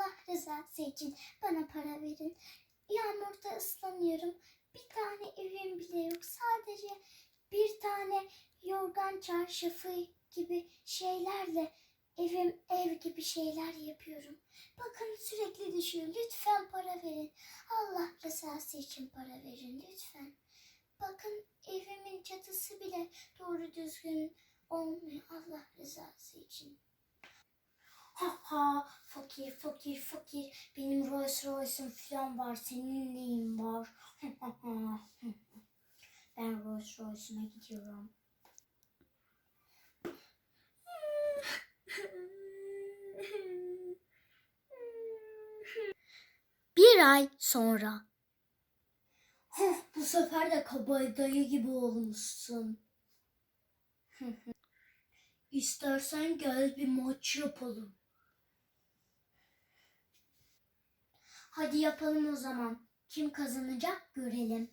Allah rızası için bana para verin. Yağmurda ıslanıyorum. Bir tane evim bile yok. Sadece bir tane yorgan çarşafı gibi şeylerle evim ev gibi şeyler yapıyorum. Bakın sürekli düşüyor. Lütfen para verin. Allah rızası için para verin lütfen. Bakın evimin çatısı bile doğru düzgün olmuyor. Allah rızası için. Ha ha fakir fakir fakir. Benim Rolls Royce'um falan var. Senin neyin var? Ben Rolls Royce'uma gidiyorum. Bir ay sonra. Bu sefer de kabay dayı gibi olmuşsun. İstersen gel bir maç yapalım. Hadi yapalım o zaman. Kim kazanacak görelim.